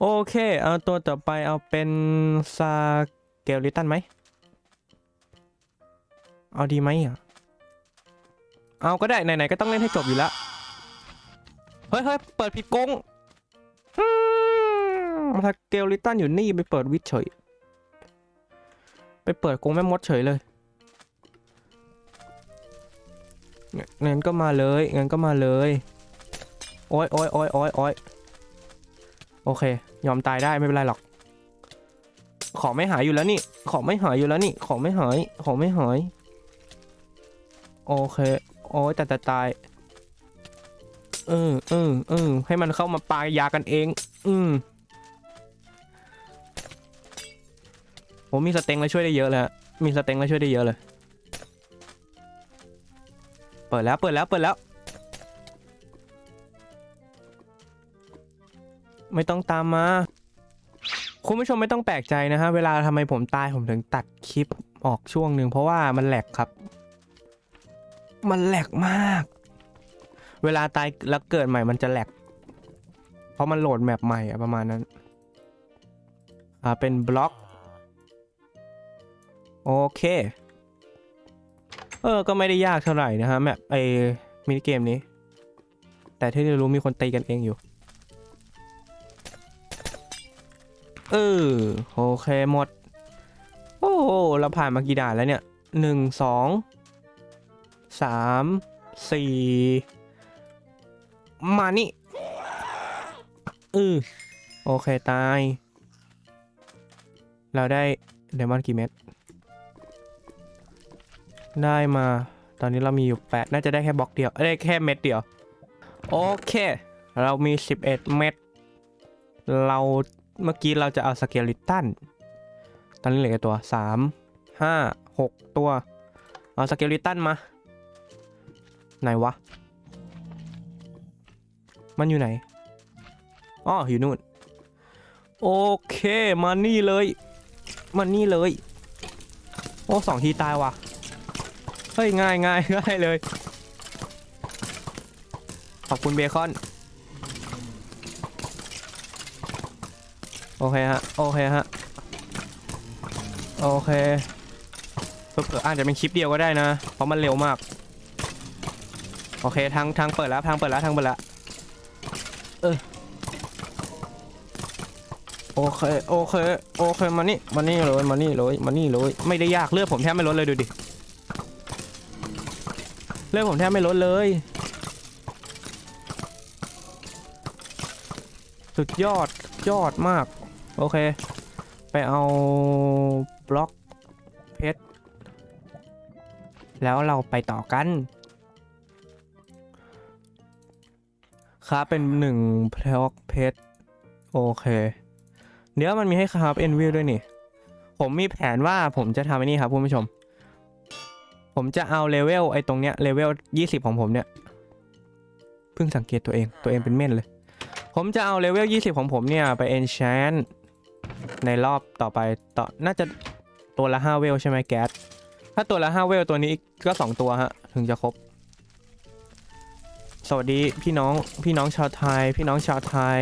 โอเค เอาตัวต่อไปเอาเป็นซาเกลลิตันไหม เอาดีไหมอะ เอาก็ได้ ไหน ๆ ก็ต้องเล่นให้จบอยู่แล้วเฮ้ยเฮ้ยเปิดผิดกงซาเกลลิตันอยู่นี่ไปเปิดวิทย์เฉย ไปเปิดกงแม่มดเฉยเลยงั้นงั้นก็มาเลยงั้นก็มาเลย โอ้ยโอ้ยโอ้ยโอ้ยโอ้ย โอเค ยอมตายได้ไม่เป็นไรหรอก ของไม่หายอยู่แล้วนี่ ของไม่หายอยู่แล้วนี่ ของไม่หาย ของไม่หาย โอเค โอ้ยแต่แต่ตาย เออเออเออให้มันเข้ามาปายากันเอง อืมผมมีสเต็งแล้วช่วยได้เยอะเลยมีสเต็งแล้วช่วยได้เยอะเลย เปิดแล้ว เปิดแล้ว เปิดแล้ว ไม่ต้องตามมา คุณผู้ชมไม่ต้องแปลกใจนะฮะ เวลาทำไมผมตายผมถึงตัดคลิปออกช่วงหนึ่งเพราะว่ามันแหลกครับ มันแหลกมาก เวลาตายแล้วเกิดใหม่มันจะแหลก เพราะมันโหลดแมปใหม่อะประมาณนั้น อ่า เป็นบล็อก โอเค เออ ก็ไม่ได้ยากเท่าไหร่นะฮะแมปไอมินิเกมนี้ แต่ที่เรารู้มีคนตีกันเองอยู่ เออโอเคหมด โอ้เราผ่านมากี่ด่านแล้วเนี่ยหนึ่งสองสามสี่มานี่อือโอเคตาย เราได้เดมอนกี่เม็ด ได้มา ตอนนี้เรามีอยู่ 8 น่าจะได้แค่บล็อกเดียวเอ้ยได้แค่เม็ดเดียว โอเค เรามี 11 เม็ด เรา เมื่อกี้เราจะเอาสเกลิตันตอนนี้เหลือตัว 3 5 6 ตัว เอาสเกลิตันมา ไหนวะ มันอยู่ไหนอ๋ออยู่นู่น โอเค มานี่เลย มานี่เลย โอ้สองทีตายว่ะ เฮ้ย ง่ายง่ายง่ายเลย ขอบคุณเบคอน โอเคฮะ โอเคฮะ โอเคเผื่อๆอาจจะเป็นคลิปเดียวก็ได้นะ เพราะมันเร็วมาก โอเคทางทางเปิดแล้วทางเปิดแล้วทางเปิดแล้วเออโอเค โอเค โอเค มานี่ มานี่เลย มานี่เลย มานี่เลย ไม่ได้ยากเลือดผมแทบไม่ลดเลยดูดิ เลือดผมแทบไม่ลดเลย สุดยอด ยอดมาก โอเค ไปเอาบล็อกเพชร แล้วเราไปต่อกันครับเป็นหนึ่งบล็อกเพชร โอเค เดี๋ยวมันมีให้คราฟเอ็นวิลด้วยนี่ ผมมีแผนว่าผมจะทำไอ้นี่ครับคุณผู้ชม ผมจะเอาเลเวลไอ้ตรงเนี้ยเลเวล20 ของผมเนี่ย เพิ่งสังเกตตัวเองตัวเองเป็นเม่นเลย ผมจะเอาเลเวล20 ของผมเนี่ย ไป enchant ในรอบต่อไปต่อน่าจะตัวละ5เวลใช่ไหมแก๊สถ้าตัวละ5เวลตัวนี้ก็ 2 ตัวฮะถึงจะครบ สวัสดีพี่น้องพี่น้องชาวไทย พี่น้องชาวไทย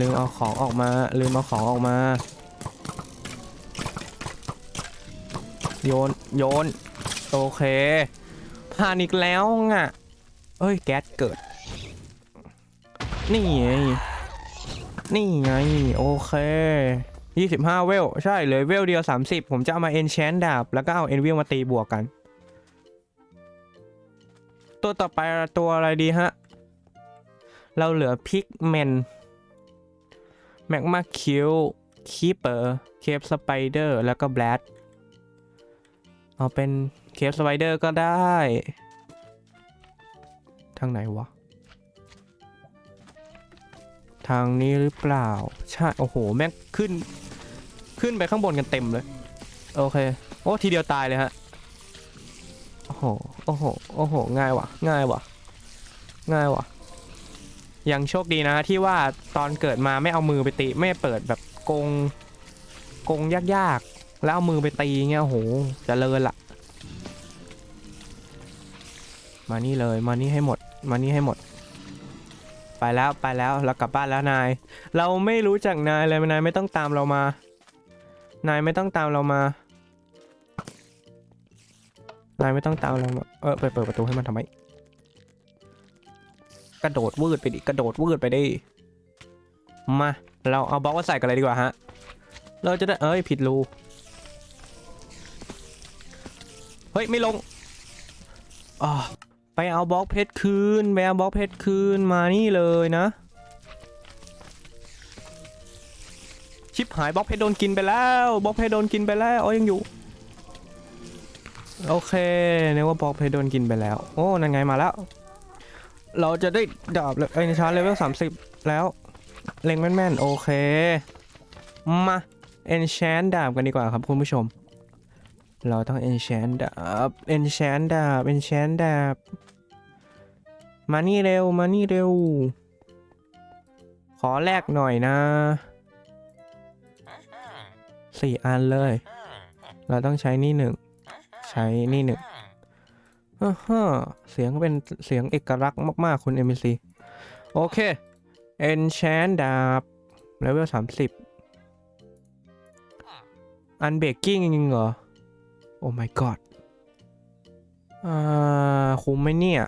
ลืมเอาของออกมา ลืมเอาของออกมา โยนโยนโอเคผ่านอีกแล้วอะเอ้ยแก๊สเกิด นี่ไง นี่ไง โอเค 25 เวล ใช่เลยเวลเดียว 30 ผมจะเอามา enchant ดาบ แล้วก็เอา envil มาตีบวกกัน ตัวต่อไปตัวอะไรดีฮะ เราเหลือพิกแมนแมกมาคิวคีเปอร์เคปสไปเดอร์แล้วก็แบลดเอาเป็นเคปสไปเดอร์ก็ได้ ทางไหนวะ ทางนี้หรือเปล่า ใช่ โอ้โห แม่งขึ้น ขึ้นไปข้างบนกันเต็มเลย โอเค โอ้ ทีเดียวตายเลยฮะ โอ้โห โอ้โห โอ้โห ง่ายว่ะ ง่ายว่ะ ง่ายว่ะ ยังโชคดีนะที่ว่าตอนเกิดมาไม่เอามือไปตี ไม่เปิดแบบกง กงยากๆ แล้วเอามือไปตีเงี้ย โอ้โหเจะเลินละมานี่เลย มานี่ให้หมด มานี่ให้หมด ไปแล้วไปแล้วเรากลับบ้านแล้วนาย เราไม่รู้จักนายเลยนายไม่ต้องตามเรามา นายไม่ต้องตามเรามา นายไม่ต้องตามเรามา เออไปเปิดประตูให้มันทำไม กระโดดวืดไปดิกระโดดวืดไปดิ มา เราเอาบล็อกมาใส่กันเลยดีกว่าฮะ เราจะได้เอ้ยผิดรู เฮ้ยไม่ลงอ่า ไปเอาบล็อกเพชรคืนไปเอาบล็อกเพชรคืนมานี่เลยนะ ชิปหายบล็อกเพชรโดนกินไปแล้วบล็อกเพชรโดนกินไปแล้วอ๋อยังอยู่ โอเคนึกว่าบล็อกเพชรโดนกินไปแล้ว โอ้นั่นไงมาแล้ว เราจะได้ดาบเลยไอ้ชาร์เลเวลสามสิบแล้วเล็งแม่นๆโอเค มา enchant ดาบกันดีกว่าครับคุณผู้ชม เราต้อง enchant ดาบ enchant ดาบ enchant ดาบ มานี่เร็ว มานี่เร็ว ขอแลกหน่อยนะ สี่อันเลย เราต้องใช้นี่หนึ่ง ใช้นี่หนึ่งฮ่าฮ่าเสียงเป็นเสียงเอกลักษณ์มาก ๆ คุณ m อ c โอเค enchant ดาบเลเวลสามสิบอันเบกกิ้งจริงเหรอ โอ้ my god อ่า คุ้มไหมเนี่ย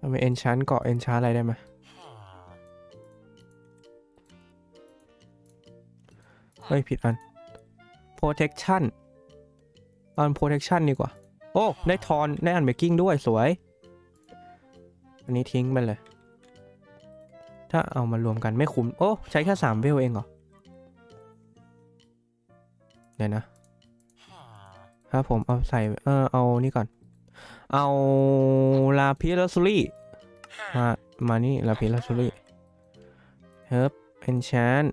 ทำไม enchant เกาะ enchant อะไรได้ไหมเฮ้ย ผิดอัน protection อัน protection ดีกว่า โอ้ ได้ทอน ได้อันเบกกิ้งด้วยสวย อันนี้ทิ้งไปเลย ถ้าเอามารวมกันไม่คุ้ม โอ้ ใช้แค่สามเวลเองเหรอเดี๋ยวนะครับผมเอาใส่ เออ เอานี่ก่อน เอาลาพิลาซูรี่มามานี่ลาพิลาซูรี่เฮิร์บเอนชาน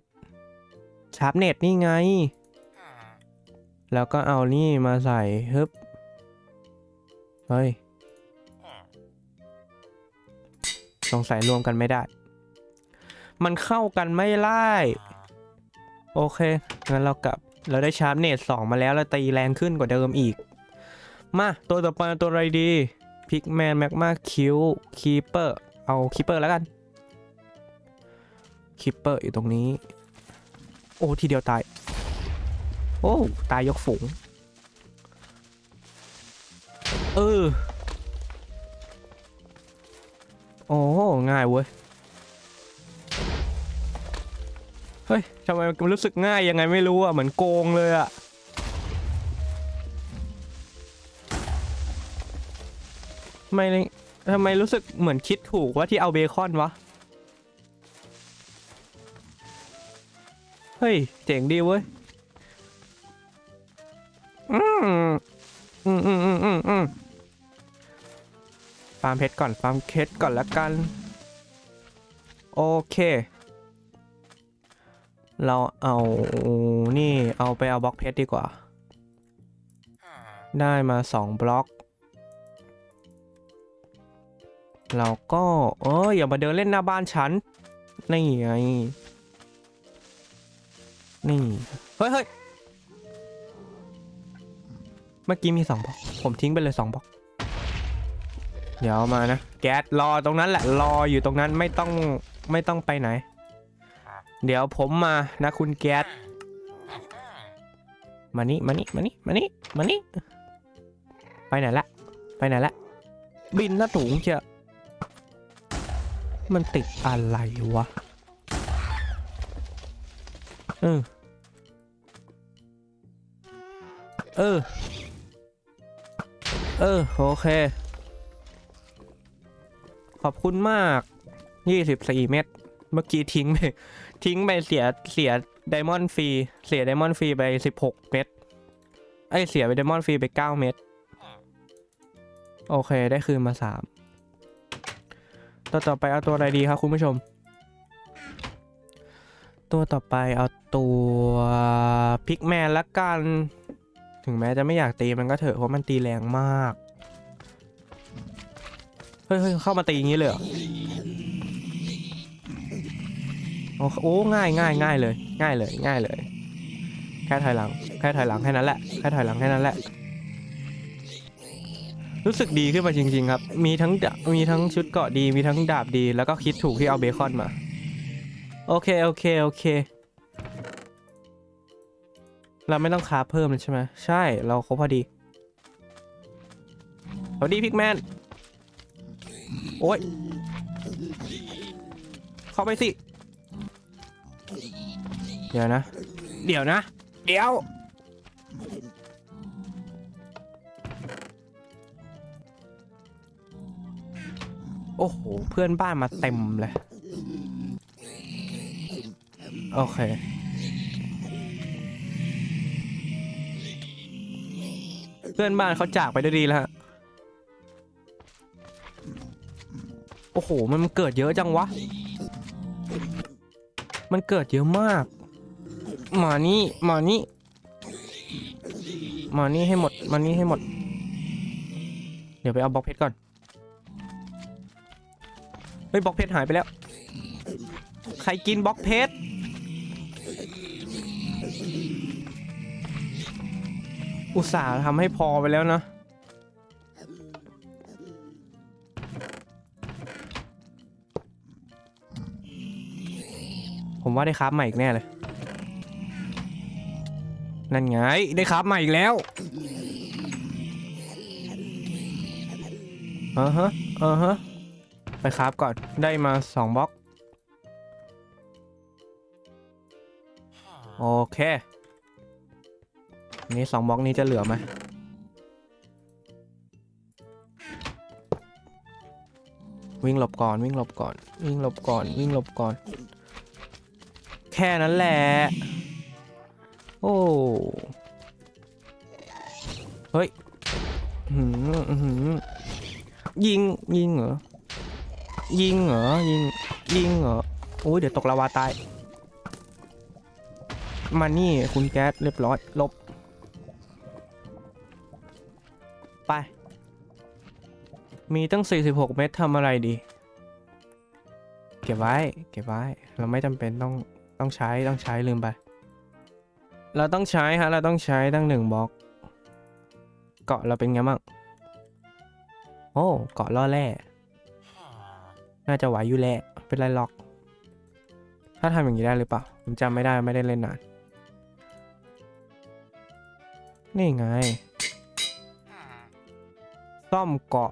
ชาร์ปเน็ตนี่ไง แล้วก็เอานี่มาใส่ฮึบเฮ้ยสงสัยรวมกันไม่ได้ มันเข้ากันไม่ไล่โอเค งั้นเรากลับ เราได้ชาร์ปเนตสองมาแล้ว เราตีแรงขึ้นกว่าเดิมอีก มาตัวต่อไปตัวอะไรดีพิกแมนแมกมาคิวคีเปอร์เอาคีเปอร์แล้วกันคีเปอร์อยู่ตรงนี้ โอ้ทีเดียวตาย โอ้ตายยกฝูง เออ โอ้ง่ายเว้ย เฮ้ยทำไมมันรู้สึกง่ายยังไงไม่รู้อะ เหมือนโกงเลยอะ ไมเลยทำไมรู้สึกเหมือนคิดถูกว่าที่เอาเบคอนวะ เฮ้ย เจ๋งดีเว้ย อืมอืมอืมอืมอืมอืมฟาร์มเพชรก่อนฟาร์มเพชรก่อนละกัน โอเค เราเอา นี่ เอาไปเอาบล็อกเพชรดีกว่า ได้มาสองบล็อก เราก็เอออย่ามาเดินเล่นหน้าบ้านฉัน นี่ไง นี่ เฮ้ยเฮ้ยเมื่อกี้มีสองบล็อกผมทิ้งไปเลยสองบล็อก เดี๋ยวเอามานะ แก๊สรอตรงนั้นแหละ รออยู่ตรงนั้นไม่ต้องไม่ต้องไปไหน เดี๋ยวผมมานะคุณแก๊ส มานี่มานี่มานี่มานี่มานี่ ไปไหนละ ไปไหนละ บินละถุงเชียว มันติดอะไรวะ เออ เออ เออ โอเค ขอบคุณมาก 24 เม็ด เมื่อกี้ทิ้งไป ทิ้งไปเสีย เสียไดมอนด์ฟรี เสียไดมอนด์ฟรีไป 16 เม็ด ไอเสียไปไดมอนด์ฟรีไป 9 เม็ด โอเค ได้คืนมา 3 ตัวต่อไปเอาตัวอะไรดีครับคุณผู้ชม ตัวต่อไปเอาตัวพิกแมนละกัน ถึงแม้จะไม่อยากตีมันก็เถอะเพราะมันตีแรงมาก เฮ้ยเข้ามาตีอย่างนี้เลยโอ้โอ้ง่ายง่ายง่ายเลย ง่ายเลยง่ายเลย แค่ถอยหลัง แค่ถอยหลังแค่นั้นแหละ แค่ถอยหลังแค่นั้นแหละ รู้สึกดีขึ้นมาจริง ๆ ครับ มีทั้งดามีทั้งชุดเกาะดี มีทั้งดาบดี แล้วก็คิดถูกที่เอาเบคอนมา โอเค โอเค โอเค เราไม่ต้องคาเพิ่มเลยใช่ไหม ใช่ เราครบพอดีสวัสดีพิกแมน โอ้ย เข้าไปสิ เดี๋ยวนะ เดี๋ยวนะ เดี๋ยว โอ้โห เพื่อนบ้านมาเต็มเลย โอเค เพื่อนบ้านเขาจากไปด้วยดีแล้วฮะ โอ้โห มันเกิดเยอะจังวะ มันเกิดเยอะมาก มานี่ มานี่ มานี่ให้หมด มานี่ให้หมด เดี๋ยวไปเอาบล็อกเพชรก่อน เฮ้ยบล็อกเพชรหายไปแล้ว ใครกินบล็อกเพชรอุตส่าห์ทำให้พอไปแล้วนะผมว่าได้คราฟใหม่อีกแน่เลย นั่นไง ได้คราฟใหม่อีกแล้วอ่าฮะอ่าฮะ คราฟก่อนได้มาสองบล็อก โอเค นี่สองบล็อกนี้จะเหลือไหมวิ่งหลบก่อนวิ่งหลบก่อน วิ่งหลบก่อน วิ่งหลบก่อน แค่นั้นแหละ โอ้เฮ้ยหืออื้อหือยิงยิงเหรอ ยิงเหรอ ยิง ยิงเหรอโอ้ยเดี๋ยวตกลาวาตาย มานี่คุณแก๊สเรียบร้อย ลบ ไป มีตั้ง 46 เม็ดทำอะไรดี เก็บไว้ เก็บไว้ เราไม่จำเป็นต้อง ต้องใช้ ต้องใช้ลืมไป เราต้องใช้ฮะ เราต้องใช้ตั้งหนึ่งบล็อก เกาะเราเป็นไงบ้าง โอ้ เกาะล่อแร่ น่าจะไหวอยู่แหละเป็นไรหรอก ถ้าทำอย่างนี้ได้หรือเปล่า ผมจำไม่ได้ไม่ได้เล่นนาน นี่ไง ซ่อมเกาะ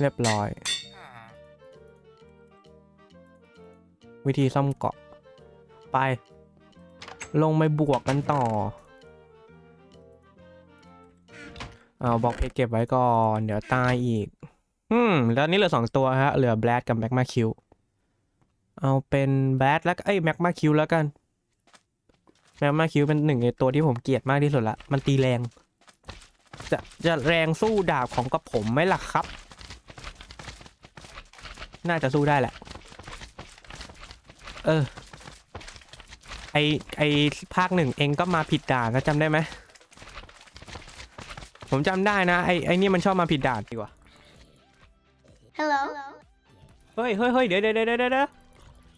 เรียบร้อย วิธีซ่อมเกาะ ไป ลงไปบวกกันต่อ เอาบล็อกเพชรเก็บไว้ก่อน เดี๋ยวตายอีก อืม แล้วนี่เหลือสองตัวฮะ เหลือแบลดกับแม็กมาคิว เอาเป็นแบลดแล้วก็เอ้แม็กมาคิวแล้วกัน แม็กมาคิวเป็นหนึ่งในตัวที่ผมเกลียดมากที่สุดละ มันตีแรง จะจะแรงสู้ดาบของกับผมไหมล่ะครับ น่าจะสู้ได้แหละ เออ ไอไอภาคหนึ่งเองก็มาผิดด่านนะจำได้ไหม ผมจำได้นะไอไอนี่มันชอบมาผิดด่านดีกว่า Hello. เฮ้ยเฮ้ยเฮ้ยเดี๋ยวเดี๋ยวเดี๋ยวเดี๋ยว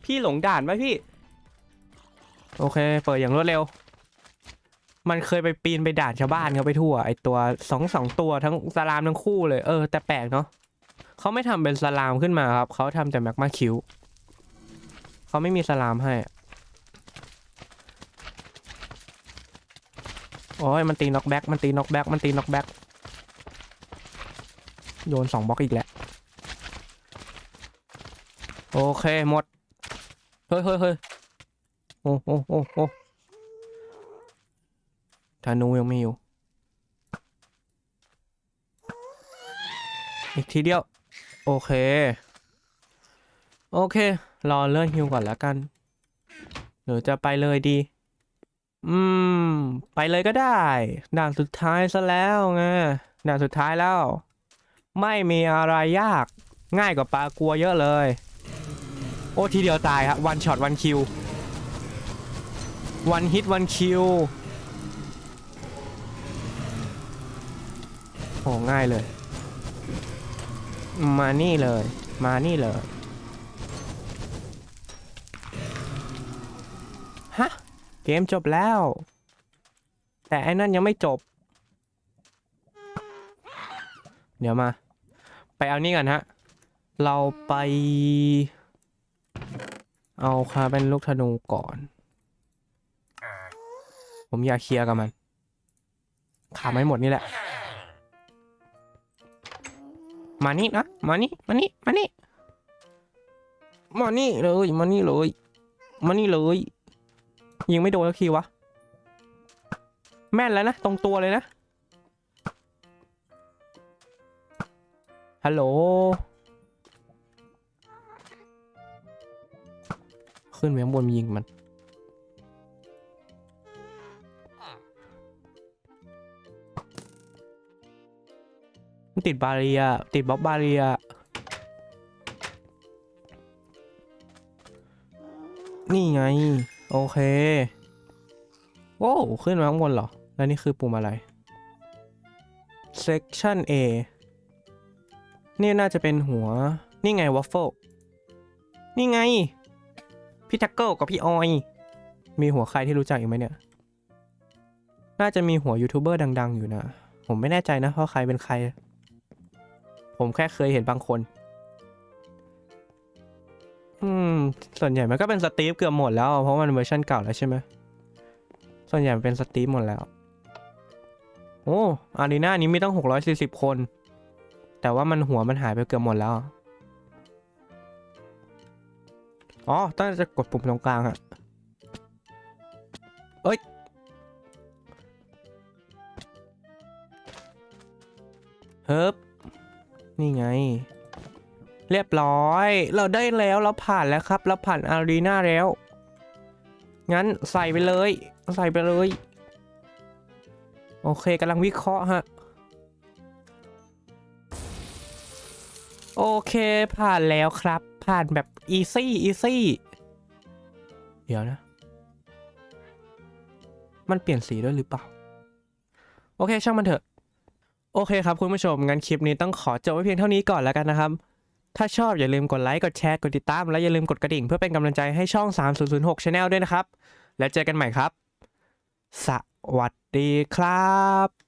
พี่หลงด่านไหมพี่ โอเค เปิดอย่างรวดเร็ว มันเคยไปปีนไปด่านชาวบ้านเขาไปทั่ว ไอตัวสองสองตัวทั้งสลามทั้งคู่เลย เออ แต่แปลกเนาะเขาไม่ทำเป็นสลามขึ้นมาครับ เขาทำแต่แม็กมาคิวเขาไม่มีสลามให้อะ โอ้ยมันตีน็อกแบ็กมันตีน็อกแบ็กมันตีน็อกแบ็กโดนสองบล็อกอีกแล้วโอเคหมด เฮ้ยเฮ้ยเฮ้ยโอ้โอ้โอ้โอ้ธนูยังไม่อยู่ อีกทีเดียว โอเค โอเค รอเลื่อนฮิวก่อนแล้วกัน หรือจะไปเลยดี อืม ไปเลยก็ได้ ด่านสุดท้ายซะแล้วไงด่านสุดท้ายแล้ว ไม่มีอะไรยาก ง่ายกว่าปลากลัวเยอะเลย โอ้ทีเดียวตายฮะวันช็อตวันคิววันฮิตวันคิวโอ้ง่ายเลย มานี่เลย มานี่เลย เกมจบแล้ว แต่ไอ้นั่นยังไม่จบ เดี๋ยวมา ไปเอานี่กันฮะ เราไป เอาคาเป็นลูกธนูก่อน ผมอยากเคลียร์กับมัน ขาไม่หมดนี่แหละ มานี่นะ มานี่ มานี่ มานี่ มานี่เลย มานี่เลย มานี่เลย ยิงไม่โดนสักทีวะ แม่นแล้วนะ ตรงตัวเลยนะ ฮัลโหล ขึ้นไปข้างบนยิงมัน มันติดบาเรีย ติดบล็อกบาเรียนี่ไง โอเคโอ้ขึ้นมาข้างบนเหรอ แล้วนี่คือปุ่มอะไร section A นี่น่าจะเป็นหัว นี่ไงวัฟเฟิล นี่ไง พี่ทักเกิลกับพี่ออย มีหัวใครที่รู้จักอีกไหมเนี่ย น่าจะมีหัวยูทูบเบอร์ดัง ๆ อยู่นะ ผมไม่แน่ใจนะว่าใครเป็นใคร ผมแค่เคยเห็นบางคน อืม ส่วนใหญ่มันก็เป็นสตีฟเกือบหมดแล้ว เพราะมันเวอร์ชันเก่าแล้วใช่ไหม ส่วนใหญ่มันเป็นสตีฟหมดแล้ว โอ้อารีนานี้มีตั้ง640 คน แต่ว่ามันหัวมันหายไปเกือบหมดแล้ว อ๋อต้องจะกดปุ่มตรงกลางอะเอ้ย เฮิบ เรียบร้อย เราได้แล้วเราผ่านแล้วครับ เราผ่านอารีนาแล้ว งั้นใส่ไปเลย ใส่ไปเลย โอเคกำลังวิเคราะห์ฮะ โอเคผ่านแล้วครับ ผ่านแบบอีซี่อีซี่เดี๋ยวนะ มันเปลี่ยนสีด้วยหรือเปล่า โอเคช่างมันเถอะ โอเคครับคุณผู้ชมงั้นคลิปนี้ต้องขอจบไว้เพียงเท่านี้ก่อนแล้วกันนะครับ ถ้าชอบอย่าลืมกดไลค์ กดแชร์ กดติดตาม และอย่าลืมกดกระดิ่งเพื่อเป็นกำลังใจให้ช่อง 3006 Channel ด้วยนะครับ แล้วเจอกันใหม่ครับ สวัสดีครับ